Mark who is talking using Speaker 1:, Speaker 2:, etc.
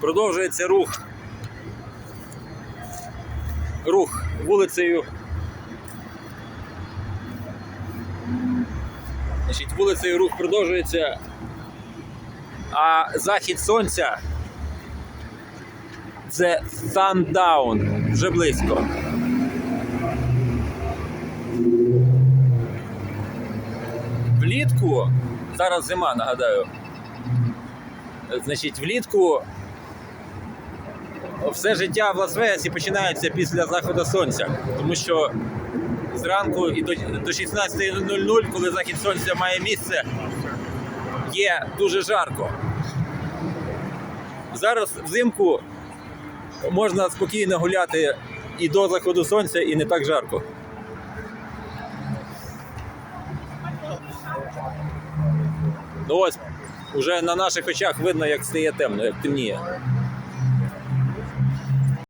Speaker 1: Продовжується рух. Рух вулицею. Значить, вулицею рух продовжується. А захід сонця це sundown, вже близько. Влітку, зараз зима, нагадаю. Значить, влітку все життя в Лас-Вегасі починається після заходу сонця. Тому що зранку і до, до 16.00, коли захід сонця має місце, є дуже жарко. Зараз взимку можна спокійно гуляти і до заходу сонця, і не так жарко. Ну ось, уже на наших очах видно, як стає темно, як темніє.